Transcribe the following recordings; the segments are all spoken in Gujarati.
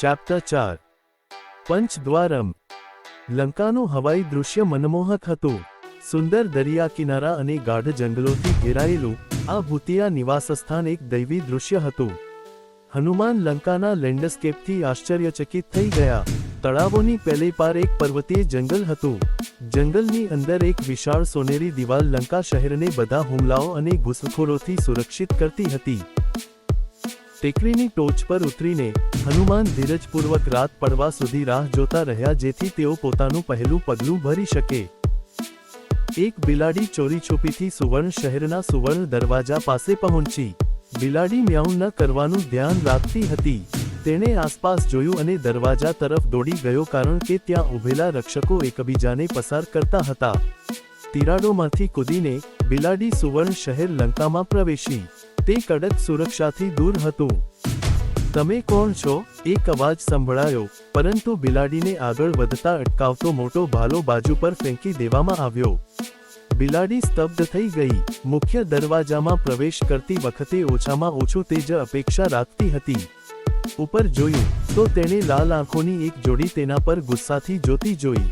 ચેપ્ટર ચાર. પંચદ્વારમ. લંકાનું હવાઈ દૃશ્ય મનમોહક હતું. સુંદર દરિયા કિનારા અને ગાઢ જંગલોથી ઘેરાયેલું આ ભૂતિયા નિવાસસ્થાન એક દૈવી દૃશ્ય હતું. હનુમાન લંકાના લેન્ડસ્કેપથી આશ્ચર્યચકિત થઈ ગયા. તળાવોની પેલે પાર એક પર્વતીય જંગલ હતું. જંગલની અંદર એક વિશાળ સોનેરી દિવાલ લંકા શહેરને બધા હુમલાઓ અને ઘૂસખોરોથી સુરક્ષિત કરતી હતી. ટેકરીની ટોચ પર ઉતરીને હનુમાન ધીરજપૂર્વક રાત પડવા સુધી રાહ જોતા રહ્યા જેથી તેઓ પોતાનું પહેલું પગલું ભરી શકે. એક બિલાડી ચોરી છુપીથી સુવર્ણ શહેરના સુવર્ણ દરવાજા પાસે પહોંચી. બિલાડી મ્યાઉ ન કરવાનું ધ્યાન રાખતી હતી. તેણે આસપાસ જોયું અને દરવાજા તરફ દોડી ગયો કારણ કે ત્યાં ઊભેલા રક્ષકો એકબીજાને પસાર કરતા હતા. તિરાડોમાંથી કૂદીને બિલાડી સુવર્ણ શહેર લંકામાં પ્રવેશી. તે કડક સુરક્ષાથી દૂર હતું. તમે કોણ છો? એક અવાજ સંભળાયો, પરંતુ બિલાડીને આગળ વધતા અટકાવતો મોટો ભાલો બાજુ પર ફેંકી દેવામાં આવ્યો. બિલાડી સ્તબ્ધ થઈ ગઈ, મુખ્ય દરવાજામાં પ્રવેશ કરતી વખતે ઓછામાં ઓછું તે જ અપેક્ષા રાખતી હતી. ઉપર જોયું, તો તેણે લાલ આંખોની એક જોડી તેના પર ગુસ્સાથી જોતી જોઈ.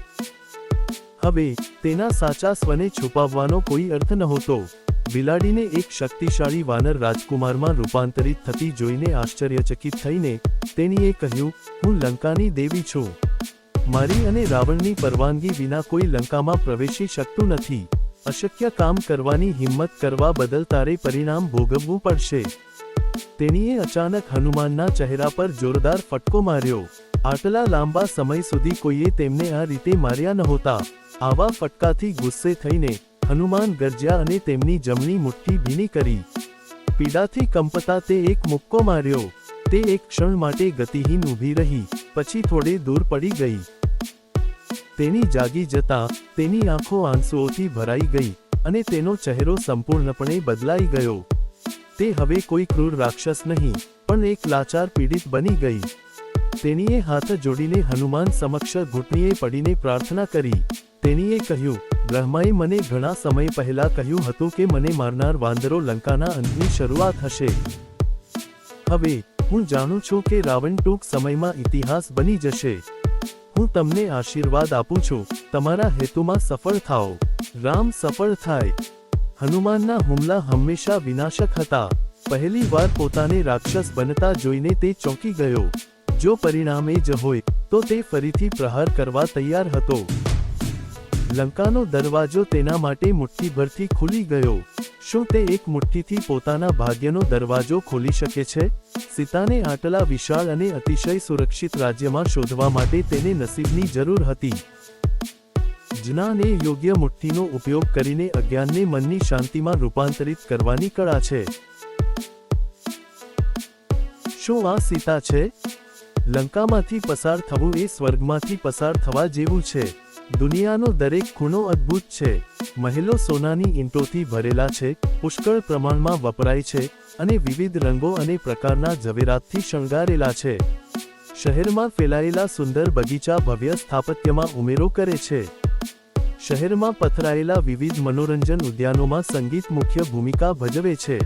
હવે, તેના સાચા સ્વને છુપાવવાનો કોઈ અર્થ નહોતો. બિલાડીને એક શક્તિશાળી વાનર રાજકુમારમાં રૂપાંતરિત થતી જોઈને આશ્ચર્યચકિત થઈને તેણીએ કહ્યું, હું લંકાની દેવી છું. મારી અને રાવણની પરવાનગી વિના કોઈ લંકામાં પ્રવેશી શકતું નથી. અશક્ય કામ કરવાની હિંમત કરવા બદલ તારે પરિણામ ભોગવવું પડશે. તેણીએ અચાનક હનુમાનના ચહેરા પર જોરદાર ફટકો માર્યો. આટલા લાંબા સમય સુધી કોઈએ તેમને આ રીતે માર્યા નહોતા. આવા ફટકાથી ગુસ્સે થઈને હનુમાન ગરજ્યા અને તેમની જમણી મુઠ્ઠી ભીની કરી. પીડાથી કંપતા તે એક મુક્કો માર્યો. તે એક ક્ષણ માટે ગતિહીન ઊભી રહી, પછી થોડે દૂર પડી ગઈ. તેની જાગી જતા તેની આંખો આંસુઓથી ભરાઈ ગઈ અને તેનો ચહેરો સંપૂર્ણપણે બદલાઈ ગયો. તે હવે કોઈ ક્રૂર રાક્ષસ નહીં, પણ એક લાચાર પીડિત બની ગઈ. તેણીએ હાથ જોડીને હનુમાન સમક્ષ ઘૂંટણીએ પડીને પ્રાર્થના કરી. તેણીએ કહ્યું, બ્રહ્માએ મને ઘણા સમય પહેલા કહ્યું હતું કે મને મારનાર વાંદરો લંકાના અંતની શરૂઆત હશે. હવે, હું જાણું છું કે રાવણ ટૂંક સમયમાં ઇતિહાસ બની જશે. હું તમને આશીર્વાદ આપું છું. તમારા હેતુમાં સફળ થાઓ. રામ સફળ થાય. હનુમાનના હુમલા હંમેશા વિનાશક હતા. પહેલી વાર પોતાને રાક્ષસ બનતા જોઈને તે ચોંકી ગયો. જો પરિણામે જ હોય, તો તે ફરીથી પ્રહાર કરવા તૈયાર હતો. લંકાનો દરવાજો તેના માટે મુઠ્ઠીભરથી ખુલી ગયો. શું તે એક મુઠ્ઠીથી પોતાના ભાગ્યનો દરવાજો ખોલી શકે છે? સીતાને આટલા વિશાળ અને અતિશય સુરક્ષિત રાજ્યમાં શોધવા માટે તેને નસીબની જરૂર હતી. જ્ઞાન એ યોગ્ય મુઠ્ઠીનો ઉપયોગ કરીને અજ્ઞાનને મનની શાંતિમાં રૂપાંતરિત કરવાની કળા છે. શું આ સીતા છે? લંકામાંથી પસાર થવું એ સ્વર્ગમાંથી પસાર થવા જેવું છે. દુનિયાનો દરેક ખૂણો અદ્ભુત છે. મહેલો સોનાની ઈંટોથી ભરેલા છે, પુષ્કળ પ્રમાણમાં વપરાય છે અને વિવિધ રંગો અને પ્રકારના ઝવેરાતથી શણગારેલા છે. શહેરમાં ફેલાયેલા સુંદર બગીચા ભવ્ય સ્થાપત્યમાં ઉમેરો કરે છે. શહેરમાં પથરાયેલા વિવિધ મનોરંજન ઉદ્યાનોમાં સંગીત મુખ્ય ભૂમિકા ભજવે છે.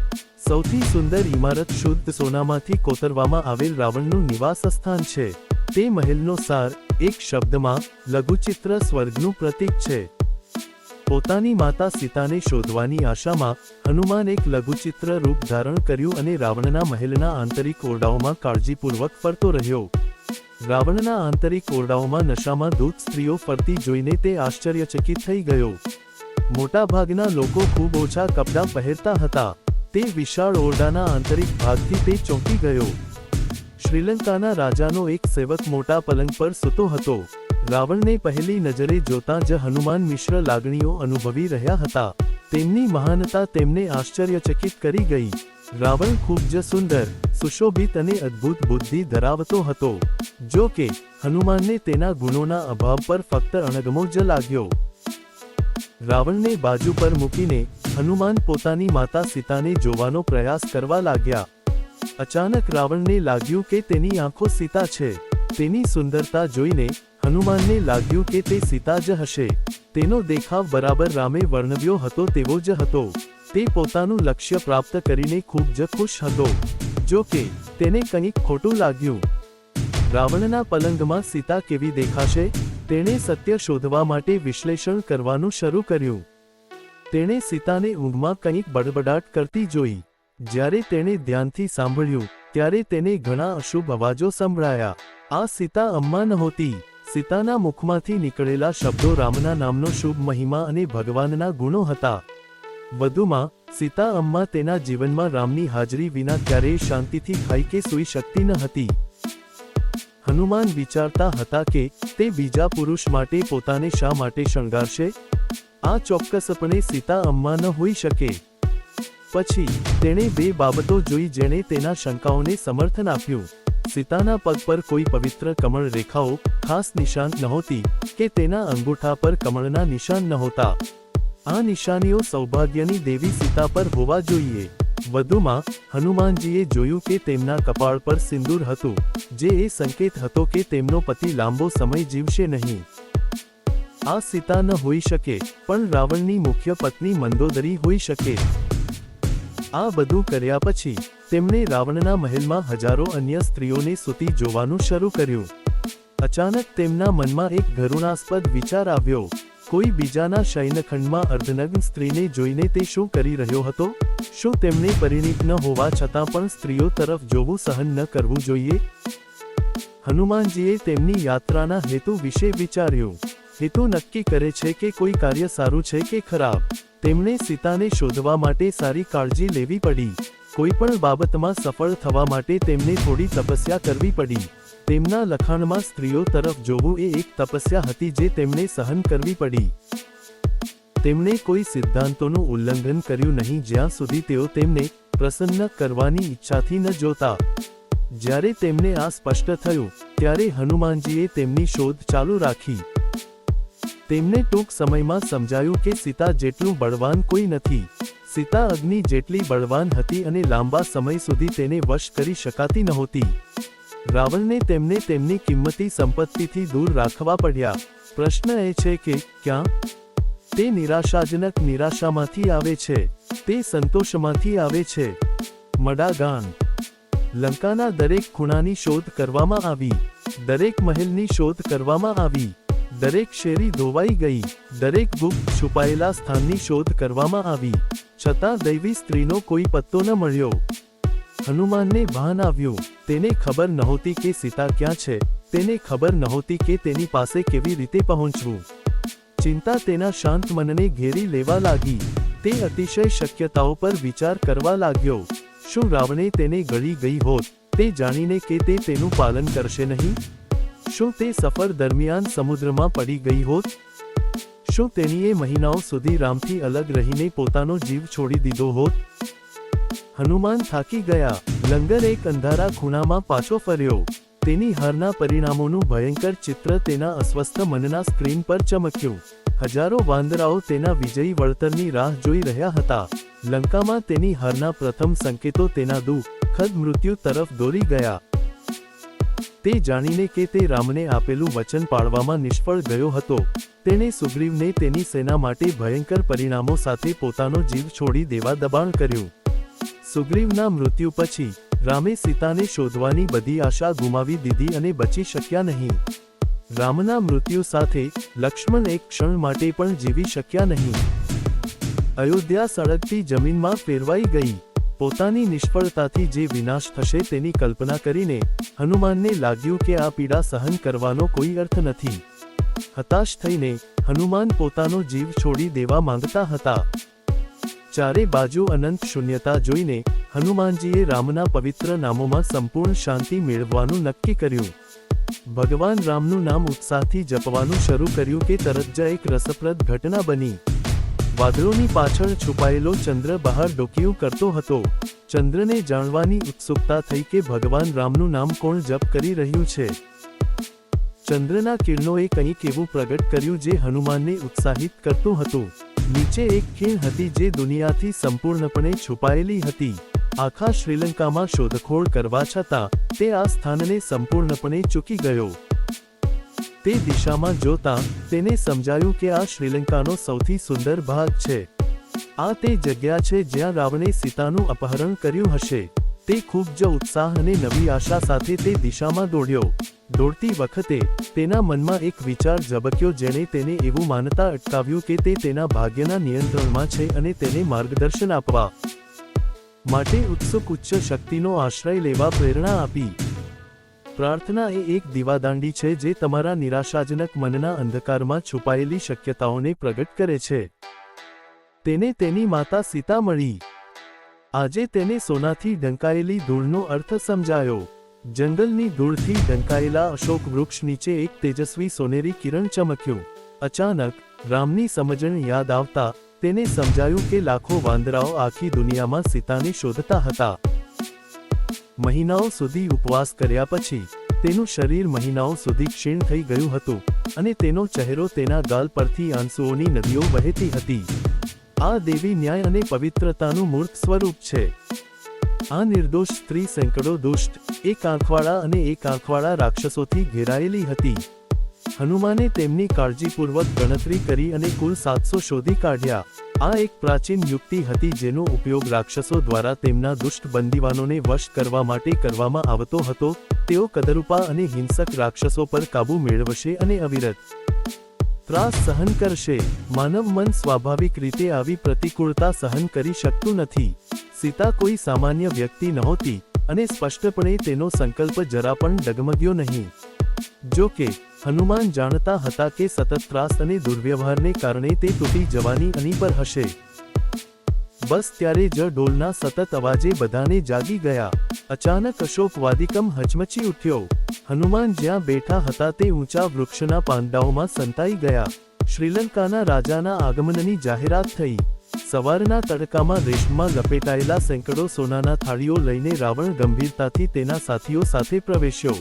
સૌથી સુંદર ઇમારત શુદ્ધ સોનામાંથી કોતરવામાં આવેલ રાવણનું નિવાસ સ્થાન છે. તે મહેલનો સાર, એક શબ્દમાં, લઘુચિત્ર સ્વર્ગનું પ્રતીક છે. પોતાની માતા સીતાને શોધવાની આશામાં, હનુમાન એક લઘુચિત્ર રૂપ ધારણ કર્યું અને રાવણના મહેલના આંતરિક ઓરડાઓમાં કાળજીપૂર્વક ફરતો રહ્યો. રાવણના આંતરિક ઓરડાઓમાં નશામાં દૂધ સ્ત્રીઓ ફરતી જોઈને તે આશ્ચર્યચકિત થઈ ગયો. મોટાભાગના લોકો ખૂબ ઓછા કપડાં પહેરતા હતા. તે વિશાળ ઓરડાના આંતરિક ભાગથી તે ચોંકી ગયો. શ્રીલંકાના રાજાનો એક સેવક મોટા પલંગ પર સૂતો હતો. રાવણને પહેલી નજરે જોતાં જ હનુમાન મિશ્ર લાગણીઓ અનુભવી રહ્યા હતા. તેમની મહાનતા તેમને આશ્ચર્યચકિત કરી ગઈ. રાવણ ખૂબ જ સુંદર, સુશોભિત અને અદ્ભુત બુદ્ધિ ધરાવતો હતો, જો કે હનુમાનને તેના ગુણોના અભાવ પર ફક્ત અણગમો જ લાગ્યો. રાવણને બાજુ પર મૂકીને હનુમાન પોતાની માતા સીતાને જોવાનો પ્રયાસ કરવા લાગ્યા. અચાનક રાવણને લાગ્યું કે તેની આંખો સીતા છે, તેની સુંદરતા જોઈને હનુમાનને લાગ્યું કે તે સીતા જ હશે, તેનો દેખાવ બરાબર રામે વર્ણવ્યો હતો તેવો જ હતો. તે પોતાનું લક્ષ્ય પ્રાપ્ત કરીને ખૂબ જ ખુશ હતો. જો કે, તેને કંઈક ખોટું લાગ્યું. રાવણના પલંગમાં સીતા કેવી દેખાશે? તેણે સત્ય શોધવા માટે વિશ્લેષણ કરવાનું શરૂ કર્યું. તેણે સીતાને ઊંઘમાં કંઈક બડબડાટ કરતી જોઈ. જ્યારે તેણે ધ્યાનથી સાંભળ્યું, ત્યારે તેને ઘણા અશુભ અવાજો સંભળાયા. આ સીતા અમ્મા નહોતી. સીતાના મુખમાંથી નીકળેલા શબ્દો રામના નામનો શુભ મહિમા અને ભગવાનના ગુણો હતા. વધુમાં સીતા અમ્મા તેના જીવનમાં રામની હાજરી વિના ક્યારેય શાંતિથી ખાઈ કે સૂઈ શકતી ન હતી. હનુમાન વિચારતા હતા કે, તે બીજા પુરુષ માટે પોતાને શા માટે શણગારશે? આ ચોક્કસપણે સીતા અમ્મા ન હોઈ શકે. પછી, તેણે બે બાબતો જોઈ જેણે તેના શંકાઓને સમર્થન આપ્યું. સીતાના પગ પર કોઈ પવિત્ર કમળ રેખાઓ, ખાસ નિશાન નહોતી, કે તેના અંગૂઠા પર કમળના નિશાન નહોતા. આ નિશાનીઓ સૌભાગ્યની દેવી સીતા પર હોવા જોઈએ. વધુમાં, હનુમાનજીએ જોયું કે તેમના કપાળ પર સિંદૂર હતું, જે એ સંકેત હતો કે તેમનો પતિ લાંબો સમય જીવશે નહીં. આ સીતા ન હોઈ શકે, પણ રાવણની મુખ્ય પત્ની મંદોદરી હોઈ શકે. આ બધું કર્યા પછી, તેમણે રાવણના મહેલમાં હજારો અન્ય સ્ત્રીઓને સૂતી જોવાનું શરૂ કર્યું. અચાનક તેમના મનમાં એક ઘરુણાસ્પદ વિચાર આવ્યો કોઈ બીજાના શયનખંડમાં અર્ધનગ્ન સ્ત્રીને જોઈને તે શું કરી રહ્યો હતો? શું તેમને પરિણીત ન હોવા છતાં પણ સ્ત્રીઓ તરફ જોવું સહન ન કરવું જોઈએ? હનુમાનજીએ તેમની યાત્રાના હેતુ વિશે વિચાર્યું. હેતુ નક્કી કરે છે કે કોઈ કાર્ય સારું છે કે ખરાબ. તેમણે સીતાને શોધવા માટે સારી કાળજી લેવી પડી. કોઈ પણ બાબતમાં સફળ થવા માટે તેમને થોડી તપસ્યા કરવી પડી. તેમના લખાણમાં સ્ત્રીઓ તરફ જોવું એ એક તપસ્યા હતી જે તેમને સહન કરવી પડી. તેમણે કોઈ સિદ્ધાંતોનું ઉલ્લંઘન કર્યું નહીં, જ્યાં સુધી તેઓ તેમને પ્રસન્ન કરવાની ઈચ્છાથી ન જોતા. જ્યારે તેમને આ સ્પષ્ટ થયું, ત્યારે હનુમાનજીએ તેમની શોધ ચાલુ રાખી. તેમને ટૂંક સમયમાં સમજાયું કે સીતા જેટલું બળવાન કોઈ નથી. સીતા અગ્નિ જેટલી બળવાન હતી અને લાંબા સમય સુધી તેને વશ કરી શકાતી નહોતી. રાવણને તેમને તેમની કિંમતી સંપત્તિથી દૂર રાખવા પડ્યા. પ્રશ્ન એ છે કે ક્યાં? તે નિરાશાજનક નિરાશામાંથી આવે છે. તે સંતોષમાંથી આવે છે. મડાગાન. લંકાના દરેક ખૂણાની શોધ કરવામાં આવી. દરેક મહેલની શોધ કરવામાં આવી. દરેક શેરી ધોવાઈ ગઈ. દરેક ગુપ્ત છુપાયેલા સ્થાનની શોધ કરવામાં આવી. છતાં દૈવી સ્ત્રીનો કોઈ પત્તો ન મળ્યો. હનુમાનને ભાન આવ્યું. તેને ખબર નહોતી કે સીતા ક્યાં છે. તેને ખબર નહોતી કે તેની પાસે કેવી રીતે પહોંચવું. ચિંતા તેના શાંત મનને ઘેરી લેવા લાગી. તે અતિશય શક્યતાઓ પર વિચાર કરવા લાગ્યો. શું રાવણે તેને ગળી ગઈ હોત, તે જાણીને કે તે તેનું પાલન કરશે નહીં? શું તે સફર દરમિયાન સમુદ્રમાં પડી ગઈ હોત? શું તેણીએ મહિનાઓ સુધી રામથી અલગ રહીને પોતાનો જીવ છોડી દીધો હોત? હનુમાન થાકી ગયા. લંગર એક અંધારા ખૂણામાં પાછો ફર્યો. તેની હારના પરિણામોનું ભયંકર ચિત્ર તેના અસ્વસ્થ મનના સ્ક્રીન પર ચમક્યું. હજારો વાંદરાઓ તેના વિજયી વળતરની રાહ જોઈ રહ્યા હતા. લંકામાં તેની હારના પ્રથમ સંકેતો તેના દુઃખદ મૃત્યુ તરફ દોરી ગયા. તે જાણીને કે તે રામને આપેલું વચન પાળવામાં નિષ્ફળ ગયો હતો. તેણે સુગ્રીવને તેની સેના માટે ભયંકર પરિણામો સાથે પોતાનો જીવ છોડી દેવા દબાણ કર્યું. સુગ્રીવના મૃત્યુ પછી, રામે સીતાને શોધવાની બધી આશા ગુમાવી દીધી અને બચી શક્યા નહીં. રામના મૃત્યુ સાથે, લક્ષ્મણ એક ક્ષણ માટે પણ જીવી શક્યા નહીં. અયોધ્યા સળગતી જમીનમાં ફેરવાઈ ગઈ. પોતાની નિષ્ફળતાથી જે વિનાશ થશે તેની કલ્પના કરીને, હનુમાનને લાગ્યું કે આ પીડા સહન કરવાનો કોઈ અર્થ નથી. હતાશ થઈને, હનુમાન પોતાનો જીવ છોડી દેવા માંગતા હતા. ચારે બાજુ અનંત શૂન્યતા જોઈને હનુમાનજીએ રામના પવિત્ર નામોમાં સંપૂર્ણ શાંતિ મેળવવાનું નક્કી કર્યું. ભગવાન રામનું નામ ઉત્સાહથી જપવાનું શરૂ કર્યું કે તરત જ એક રસપ્રદ ઘટના બની. વાદળોની પાછળ છુપાયેલો ચંદ્ર બહાર ડોકિયું કરતો હતો. ચંદ્રને જાણવાની ઉત્સુકતા થઈ કે ભગવાન રામનું નામ કોણ જપ કરી રહ્યું છે. ચંદ્રના કિરણોએ કંઈક એવું પ્રગટ કર્યું જે હનુમાનને ઉત્સાહિત કરતું હતું. નીચે એક ખીણ હતી જે દુનિયાથી સંપૂર્ણપણે છુપાયેલી હતી. આખા શ્રીલંકામાં શોધખોળ કરવા છતાં, તે આ સ્થાનને સંપૂર્ણપણે ચૂકી ગયો. તે દિશામાં જોતા, તેને સમજાયું કે આ શ્રીલંકાનો સૌથી સુંદર ભાગ છે. આ તે જગ્યા છે જ્યાં રાવણે સીતાનું અપહરણ કર્યું હશે. તે ખૂબ જ ઉત્સાહ અને નવી આશા સાથે તે દિશામાં દોડ્યો. દોડતી વખતે તેના મનમાં એક વિચાર ઝબક્યો જેણે તેને એવું માનતા અટકાવ્યું કે તે તેના ભાગ્યના નિયંત્રણમાં છે અને તેને માર્ગદર્શન આપવા માટે ઉત્સુક ઉચ્ચ શક્તિનો આશ્રય લેવા પ્રેરણા આપી. પ્રાર્થના એ એક દીવાદાંડી છે જે તમારા નિરાશાજનક મનના અંધકારમાં છુપાયેલી શક્યતાઓને પ્રગટ કરે છે. તેને તેની માતા સીતા મળી આજે તેને સોનાથી ઢંકાયેલી ધૂળનો અર્થ સમજાયો. જંગલની ધૂળથી ઢંકાયેલા અશોક વૃક્ષ નીચે એક તેજસ્વી સોનેરી કિરણ ચમક્યું. અચાનક, રામની સમજણ યાદ આવતા, તેને સમજાયું કે લાખો વાંદરાઓ આખી દુનિયામાં સીતાને શોધતા હતા. મહિનાઓ સુધી ઉપવાસ કર્યા પછી, તેનું શરીર મહિનાઓ સુધી ક્ષીણ થઈ ગયું હતું અને તેનો ચહેરો તેના ગાલ પરથી આંસુઓની નદીઓ વહેતી હતી. આ દેવી ન્યાય અને પવિત્રતાનું મૂર્ત સ્વરૂપ છે. આ નિર્દોષ સ્ત્રી સેંકડો દુષ્ટ, એક આંખવાળા અને એક આંખવાળા રાક્ષસોથી ઘેરાયેલી હતી. હનુમાને તેમની કાળજીપૂર્વક ગણતરી કરી અને કુલ સાતસો શોધી કાઢ્યા. આ એક પ્રાચીન યુક્તિ હતી જેનો ઉપયોગ રાક્ષસો દ્વારા તેમના દુષ્ટ બંદીવાનોને વશ કરવા માટે કરવામાં આવતો હતો. તેઓ કદરૂપા અને હિંસક રાક્ષસો પર કાબૂ મેળવશે અને અવિરત ત્રાસ સહન કરશે. માનવ મન સ્વાભાવિક રીતે આવી પ્રતિકૂળતા સહન કરી શકતું નથી. સીતા કોઈ સામાન્ય વ્યક્તિ નહોતી અને સ્પષ્ટપણે તેનો સંકલ્પ જરા પણ ડગમગ્યો નહીં. જો કે, હનુમાન જાણતા હતા કે સતત ત્રાસ અને દુર્વ્યવહારને કારણે તે તૂટી જવાની અની પર હશે. બસ ત્યારે જ ડોલના સતત અવાજે બધાને જાગી ગયા. અચાનક અશોક વાદિકમ હચમચી ઉઠ્યો. હનુમાન જ્યાં બેઠા હતા તે ઊંચા વૃક્ષના પાંડાઓમાં સંતાઈ ગયા. શ્રીલંકાના રાજાના આગમનની જાહેરાત થઈ. સવારના તડકામાં રેશમમાં લપેટાયેલા સેંકડો સોનાના થાળીઓ લઈને રાવણ ગંભીરતાથી તેના સાથીઓ સાથે પ્રવેશ્યો.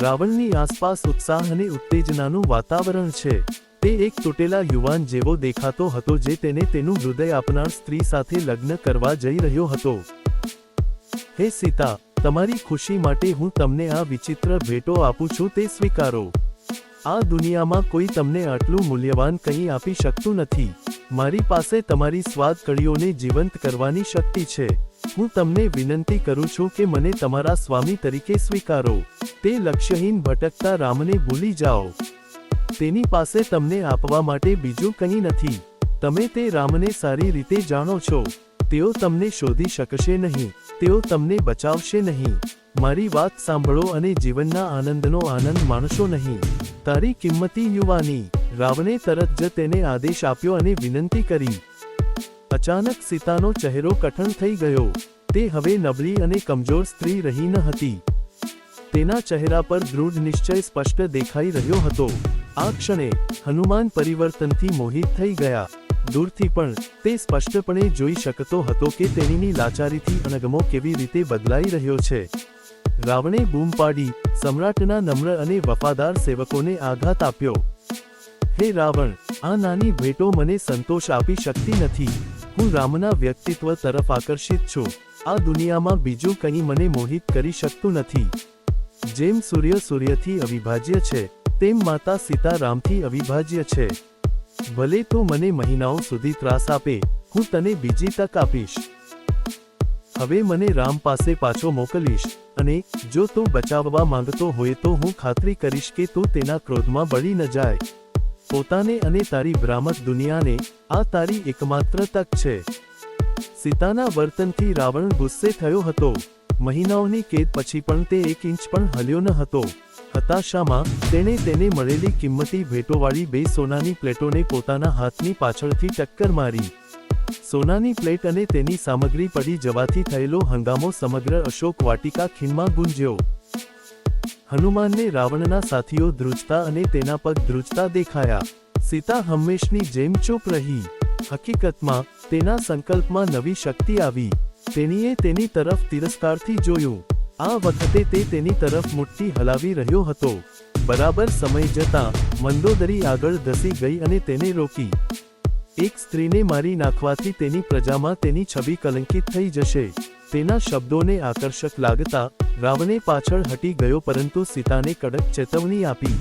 રાવણની આસપાસ ઉત્સાહ અને ઉત્તેજનાનું વાતાવરણ છે. તે એક તૂટેલા યુવાન જેવો દેખાતો હતો જે તેને તેનું હૃદય આપનાર સ્ત્રી સાથે લગ્ન કરવા જઈ રહ્યો હતો. હે સીતા, તમારી ખુશી માટે હું તમને આ વિચિત્ર ભેટો આપું છું તે સ્વીકારો. આ દુનિયામાં કોઈ તમને આટલું મૂલ્યવાન કંઈ આપી શકતું નથી. મારી પાસે તમારી સ્વાદ કળીઓને જીવંત કરવાની શક્તિ છે. હું તમને વિનંતી કરું છું કે મને તમારા સ્વામી તરીકે સ્વીકારો. તે લક્ષ્યહીન ભટકતા રામને ભૂલી જાઓ. તેની પાસે તમને આપવા માટે બીજું કંઈ નથી. તમે તે રામને સારી રીતે જાણો છો. તેઓ તમને શોધી શકશે નહીં. તેઓ તમને બચાવશે નહીં. મારી વાત સાંભળો અને જીવનના આનંદનો આનંદ માણશો નહીં. તારી કિંમતી યુવાની, રાવણે તરત જ તેને આદેશ આપ્યો અને વિનંતી કરી. અચાનક સીતાનો ચહેરો કઠણ થઈ ગયો. તે હવે નબળી અને કમજોર સ્ત્રી રહી ન હતી. તેના ચહેરા પર દૃઢ નિશ્ચય સ્પષ્ટ દેખાઈ રહ્યો હતો. આ ક્ષણે હનુમાન પરિવર્તનથી મોહિત થઈ ગયા. દૂરથી પણ તે સ્પષ્ટપણે જોઈ શકતો હતો કે તેણીની લાચારીથી અણગમો કેવી રીતે બદલાઈ રહ્યો છે. રાવણે બૂમ પાડી, સમ્રાટના નમ્ર અને વફાદાર સેવકોને આઘાત આપ્યો. હે રાવણ, આ નાની ભેટો મને સંતોષ આપી શકતી નથી. હું રામના વ્યક્તિત્વ તરફ આકર્ષિત છું. આ દુનિયામાં બીજું કંઈ મને મોહિત કરી શકતું નથી. જેમ સૂર્ય સૂર્યથી અવિભાજ્ય છે તેમ માતા સીતારામથી અવિભાજ્ય છે. ભલે તો મને મહિનાઓ સુધી ત્રાસ આપે, હું તને બીજી તક આપીશ. હવે મને રામ પાસે પાછો મોકલીશ, અને જો તું બચાવવા માંગતો હોય તો હું ખાતરી કરીશ કે તું તેના ક્રોધમાં બળી ન જાય. પોતાને અને તારી ભ્રામક દુનિયાને આ તારી એકમાત્ર તક છે. સીતાના વર્તનથી રાવણ ગુસ્સે થયો હતો. મહિનાઓની કેદ પછી પણ તે એક ઇંચ પણ હલ્યો ન હતો. હતાશામાં, તેણે તેને મળેલી કિંમતી ભેટોવાળી બે સોનાની પ્લેટોને પોતાના હાથની પાછળથી ટક્કર મારી. સોનાની પ્લેટ અને તેની સામગ્રી પડી જવાથી થયેલો હંગામો સમગ્ર અશોક વાટિકા ખીણમાં ગુંજ્યો. હનુમાનને રાવણના સાથીઓ ધ્રુજતા અને તેના પગ ધ્રુજતા દેખાયા. સીતા હંમેશની જેમ ચૂપ રહી. હકીકતમાં, તેના સંકલ્પમાં નવી શક્તિ આવી. તેણીએ તેની તરફ તિરસ્કારથી જોયું. આ વખતે તે તેની તરફ મુઠ્ઠી હલાવી રહ્યો હતો. બરાબર સમય જતાં મંદોદરી આગળ ધસી ગઈ અને તેને રોકી. એક સ્ત્રીને મારી નાખવાથી તેની પ્રજામાં તેની છબી કલંકિત થઈ જશે. તેના શબ્દોને આકર્ષક લાગતા રાવણે પાછળ હટી ગયો પરંતુ સીતાને કડક ચેતવણી આપી.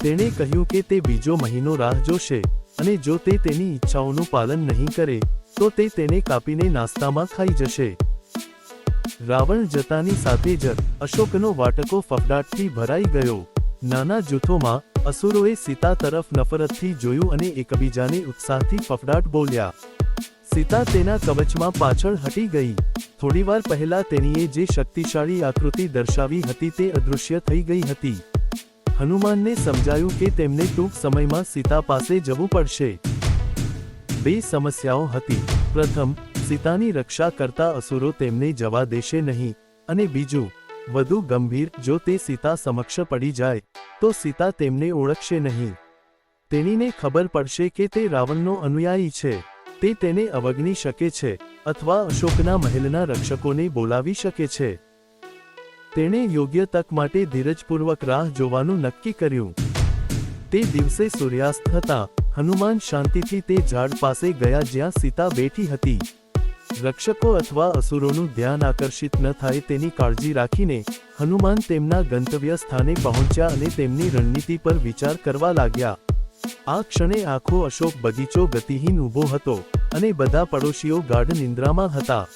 તેણે કહ્યું કે તે બીજો મહિનો રાહ જોશે અને જો તે તેની ઈચ્છાઓનું પાલન નહીં કરે, તો તે તેને કાપીને નાસ્તામાં ખાઈ જશે. રાવણ જતાની સાથે જ અશોકનો વાટકો ફફડાટથી ભરાઈ ગયો. નાના જૂથોમાં અસુરોએ સીતા તરફ નફરતથી જોયું અને એકબીજાને ઉત્સાહથી ફફડાટ બોલ્યા. સીતા તેના કવચમાં પાછળ હટી ગઈ. થોડીવાર પહેલા તેણીએ જે શક્તિશાળી આકૃતિ દર્શાવી હતી તે અદૃશ્ય થઈ ગઈ હતી. હનુમાનને સમજાયું કે તેમને ટૂંક સમયમાં સીતા પાસે જવું પડશે. બે સમસ્યાઓ હતી. પ્રથમ સીતાની રક્ષા કરતા અસુરો તેમને જવા દેશે નહીં. અને બીજું, વધુ ગંભીર, જો તે સીતા સમક્ષ પડી જાય, તો સીતા તેમને ઓળખશે નહીં. તેણીને ખબર પડશે કે તે રાવણનો અનુયાયી છે. તે તેને અવગણી શકે છે, અથવા અશોકના મહેલના રક્ષકોને બોલાવી શકે છે. તેણે યોગ્ય તક માટે ધીરજપૂર્વક રાહ જોવાનું નક્કી કર્યું. તે દિવસે સૂર્યાસ્ત હતા હનુમાન શાંતિથી તે ઝાડ પાસે ગયા જ્યાં સીતા બેઠી હતી. રક્ષકો અથવા અસુરોનું ધ્યાન આકર્ષિત ન થાય તેની કાળજી રાખીને હનુમાન તેમના ગંતવ્ય સ્થાને પહોંચ્યા અને તેમની રણનીતિ પર વિચાર કરવા લાગ્યા. આ ક્ષણે આખો અશોક બગીચો ગતિહીન ઊભો હતો અને બધા પડોશીઓ ગાઢ નિંદ્રામાં હતા.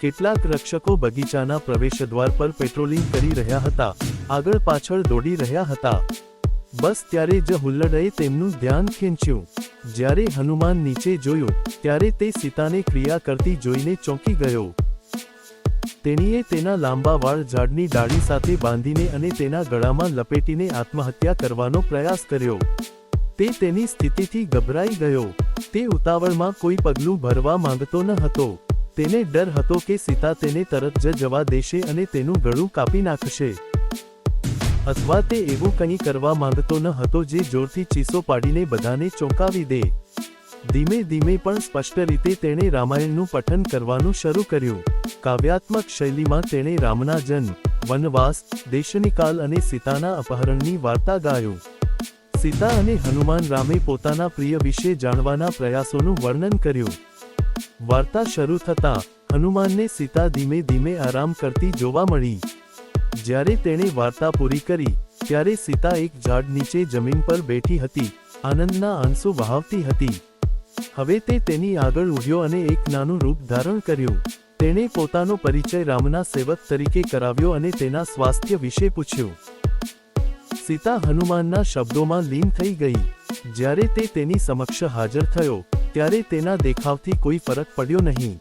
કેટલાક રક્ષકો બગીચાના પ્રવેશદ્વાર પર પેટ્રોલિંગ કરી રહ્યા હતા, આગળ પાછળ દોડી રહ્યા હતા. બસ ત્યારે જ હુલ્લડએ તેમનું ધ્યાન ખેંચ્યું. જ્યારે હનુમાન નીચે જોયું, ત્યારે તે સીતાને ક્રિયા કરતી જોઈને ચોંકી ગયો. તેણીએ તેના લાંબા વાળ ઝાડની ડાળી સાથે બાંધીને અને તેના ગળામાં લપેટીને આત્મહત્યા કરવાનો પ્રયાસ કર્યો. તે તેની સ્થિતિથી ગભરાઈ ગયો. તે ઉતાવળમાં કોઈ પગલું ભરવા માંગતો ન હતો. તેને ડર હતો કે સીતા તેને તરત જ જવા દેશે અને તેનું ગળું કાપી નાખશે. અથવા તે એવું કંઈ કરવા માંગતો ન હતો જે જોરથી ચીસો પાડીને બધાને ચોંકાવી દે. ધીમે ધીમે પણ સ્પષ્ટ રીતે તેણે રામાયણનું પઠન કરવાનું શરૂ કર્યું. કાવ્યાત્મક શૈલીમાં તેણે રામના જન્મ વનવાસ દેશનિકાલ અને સીતાના અપહરણની વાર્તા ગાયું. સીતા અને હનુમાન રામે પોતાના પ્રિય વિશે જાણવાના પ્રયાસોનું વર્ણન કર્યું. વાર્તા શરૂ થતાં હનુમાનને સીતા ધીમે ધીમે આરામ કરતી જોવા મળી. જ્યારે તેણે વાર્તા પૂરી કરી, ત્યારે સીતા એક ઝાડ નીચે જમીન પર બેઠી હતી, આનંદના આંસુ વહાવતી હતી. હવે તે તેની આગળ ઉડ્યો અને એક નાનું રૂપ ધારણ કર્યું. તેણે પોતાનો પરિચય રામના સેવક તરીકે કરાવ્યો અને તેના સ્વાસ્થ્ય વિશે પૂછ્યું. સીતા હનુમાનના શબ્દોમાં લીન થઈ ગઈ. જ્યારે તે તેની સમક્ષ હાજર થયો, ત્યારે તેના દેખાવથી કોઈ ફરક પડ્યો નહીં.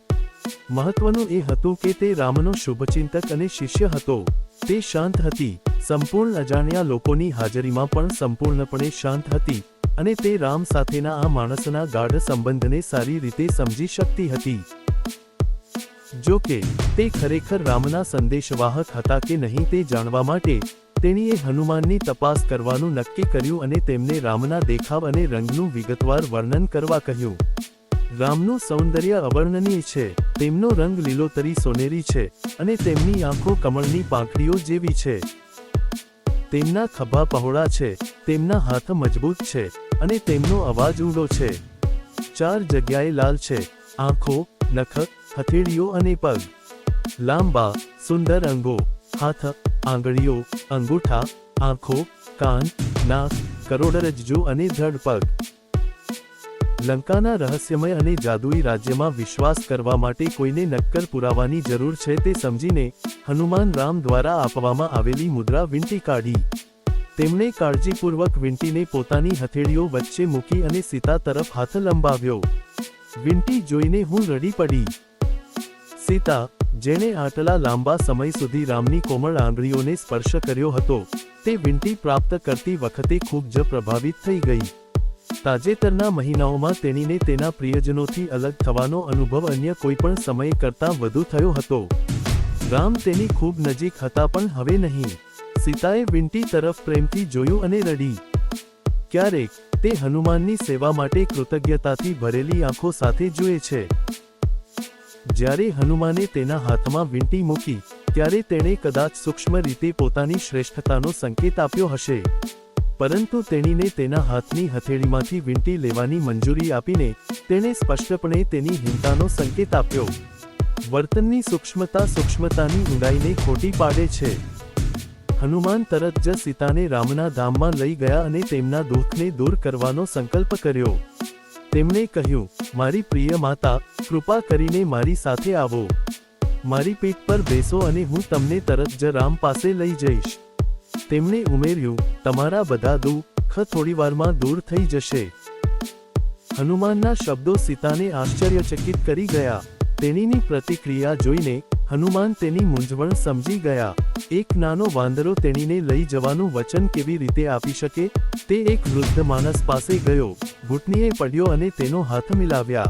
મહત્વનું એ હતું કે તે રામનો શુભચિંતક અને શિષ્ય હતો. તે શાંત હતી. સંપૂર્ણ અજાણ્યા લોકોની હાજરીમાં પણ સંપૂર્ણપણે શાંત હતી અને તે રામ સાથેના આ માણસના ગાઢ સંબંધને સારી રીતે સમજી શકતી હતી. જો કે, તે ખરેખર રામના સંદેશવાહક હતા કે નહીં તે જાણવા માટે, તેણીએ હનુમાનની તપાસ કરવાનું નક્કી કર્યું અને તેમને રામના દેખાવ અને રંગનું વિગતવાર વર્ણન કરવા કહ્યું. રામનું સૌંદર્ય અવર્ણનીય છે. તેમનો રંગ લીલોતરી સોનેરી છે અને તેમની આંખો કમળની પાંખડીઓ જેવી છે. તેમના ખભા પહોળા છે, તેમના હાથ મજબૂત છે અને તેમનો અવાજ ઊંડો છે. ચાર જગ્યાએ લાલ છે, આંખો નખ હથેળીઓ અને પગ. લાંબા, સુંદર અંગો, હાથ, આંગળીઓ, અંગૂઠા, આંખો, કાન, નાક, કરોડરજ્જુ અને ધડ પગ. લંકાના રહસ્યમય અને જાદુઈ રાજ્યમાં વિશ્વાસ કરવા માટે કોઈને નક્કર પુરાવાની જરૂર છે તે સમજીને હનુમાન રામ દ્વારા આપવામાં આવેલી મુદ્રા વીંટી કાઢી. તેમણે કાળજીપૂર્વક વીંટીને પોતાની હથેળીઓ વચ્ચે મૂકી અને સીતા તરફ હાથ લંબાવ્યો. વીંટી જોઈને હું રડી પડી. સીતા, જેણે આટલા લાંબા સમય સુધી રામની કોમળ આંગળીઓને સ્પર્શ કર્યો હતો, તે વીંટી પ્રાપ્ત કરતી વખતે ખૂબ જ પ્રભાવિત થઈ ગઈ. તાજેતરના મહિનાઓમાં તેણીને તેના પ્રિયજનોથી અલગ થવાનો અનુભવ અન્ય કોઈપણ સમય કરતાં વધુ થયો હતો. રામ તેની ખૂબ નજીક હતા પણ હવે નહીં. સીતાએ વિંટી તરફ પ્રેમથી જોયું અને રડી. ક્યારેક તે હનુમાનની સેવા માટે કૃતજ્ઞતાથી ભરેલી આંખો સાથે જુએ છે. જ્યારે હનુમાને તેના હાથમાં વીંટી મૂકી, ત્યારે તેણે કદાચ સૂક્ષ્મ રીતે પોતાની શ્રેષ્ઠતાનો સંકેત આપ્યો હશે. પરંતુ તેણીને તેના હાથની હથેળીમાંથી વીંટી લેવાની મંજૂરી આપીને તેણે સ્પષ્ટપણે તેની હિંતાનો સંકેત આપ્યો. વર્તનની સૂક્ષ્મતા સૂક્ષ્મતાની ઊંડાઈને ખોટી પાડે છે. હનુમાન તરત જ સીતાને રામના ધામમાં લઈ ગયા અને તેમના દુઃખને દૂર કરવાનો સંકલ્પ કર્યો. તેમણે કહ્યું, મારી પ્રિય માતા, કૃપા કરીને મારી સાથે આવો. મારી પીઠ પર બેસો અને હું તમને તરત જ રામ પાસે લઈ જઈશ. તેમણે ઉમેર્યું, તમારા બધા દુઃખ થોડીવારમાં દૂર થઈ જશે. હનુમાનના શબ્દો સીતાને આશ્ચર્યચકિત કરી ગયા. તેણીની પ્રતિક્રિયા જોઈને હનુમાન તેની મૂંઝવણ સમજી ગયા. એક નાનો વાંદરો તેણીને લઈ જવાનું વચન કેવી રીતે આપી શકે, તે એક વૃદ્ધ માણસ પાસે ગયો. ઘૂંટણીએ પડ્યો અને તેનો હાથ મિલાવ્યા.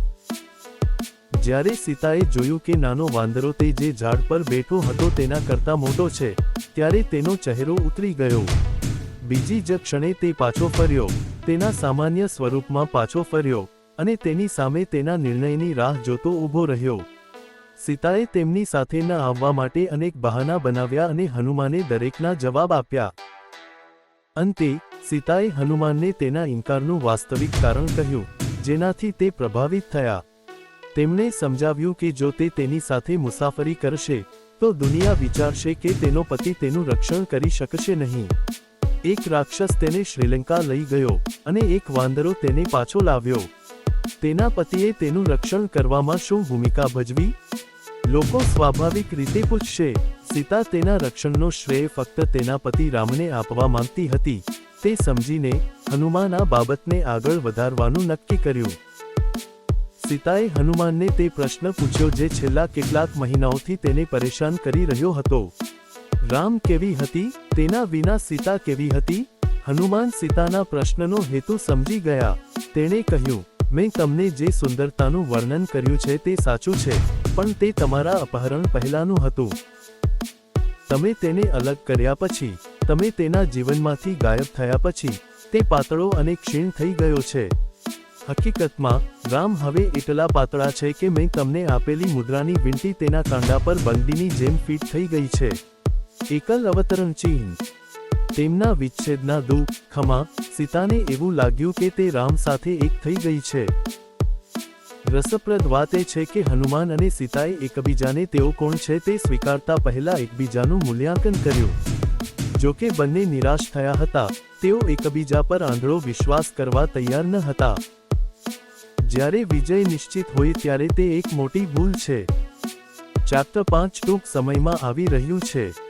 જ્યારે સીતાએ જોયું કે નાનો વાંદરો તે જે ઝાડ પર બેઠો હતો તેના કરતા મોટો છે ત્યારે તેનો ચહેરો ઉતરી ગયો. બીજી જ ક્ષણે તે પાછો ફર્યો. તેના સામાન્ય સ્વરૂપમાં પાછો ફર્યો અને તેની સામે તેના નિર્ણયની રાહ જોતો ઊભો રહ્યો. સીતાએ તેમની સાથે ન આવવા માટે અનેક બહાના બનાવ્યા અને હનુમાને દરેકના જવાબ આપ્યા. અંતે, સીતાએ હનુમાનને તેના ઇનકારનું વાસ્તવિક કારણ કહ્યું, જેનાથી તે પ્રભાવિત થયા. તેમણે સમજાવ્યું કે જો તે તેની સાથે મુસાફરી કરશે તો દુનિયા વિચારશે કે તેનો પતિ તેનું રક્ષણ કરી શકશે નહીં. એક રાક્ષસ તેને શ્રીલંકા લઈ ગયો અને એક વાંદરો તેને પાછો લાવ્યો. તેના પતિએ તેનું રક્ષણ કરવામાં શું ભૂમિકા ભજવી? લોકો સ્વાભાવિક રીતે પૂછશે, સીતા તેના રક્ષણનો શ્રેય ફક્ત તેના પતિ રામને આપવા માંગતી હતી. તે સમજીને હનુમાન આ બાબતને આગળ વધારવાનું નક્કી કર્યું. સીતાએ હનુમાનને તે પ્રશ્ન પૂછ્યો જે છેલ્લા કેટલાક મહિનાઓથી તેને પરેશાન કરી રહ્યો હતો. રામ કેવી હતી? તેના વિના સીતા કેવી હતી? હનુમાન સીતાના પ્રશ્નનો હેતુ સમજી ગયા. તેણે કહ્યું, મેં તમને જે સુંદરતાનું વર્ણન કર્યું છે તે સાચું છે, પણ તે તમારા અપહરણ પહેલાનું હતું. તમે તેને અલગ કર્યા પછી, તમે તેના જીવનમાંથી ગાયબ થયા પછી, તે પાતળો અને ક્ષીણ થઈ ગયો છે. હકીકતમાં રામ હવે એટલા પાતળા છે કે મેં તમને આપેલી મુદ્રાની વિંટી તેના કાંડા પર બંદીની જેમ ફિટ થઈ ગઈ છે. એકલ અવતરણ ચિહ્ન. તેમના વિચ્છેદના દુઃખમાં સીતાને એવું લાગ્યું કે તે રામ સાથે એક થઈ ગઈ છે. રસપ્રદ વાત એ છે કે હનુમાન અને સીતાએ એકબીજાને તેઓ કોણ છે તે સ્વીકારતા પહેલા એકબીજાનું મૂલ્યાંકન કર્યું. જો કે બંને નિરાશ થયા હતા, તેઓ એકબીજા પર આંધળો વિશ્વાસ કરવા તૈયાર ન હતા. જ્યારે વિજય નિશ્ચિત હોય ત્યારે તે એક મોટી ભૂલ છે. ચેપ્ટર પાંચ ટૂંક સમયમાં આવી રહ્યું છે.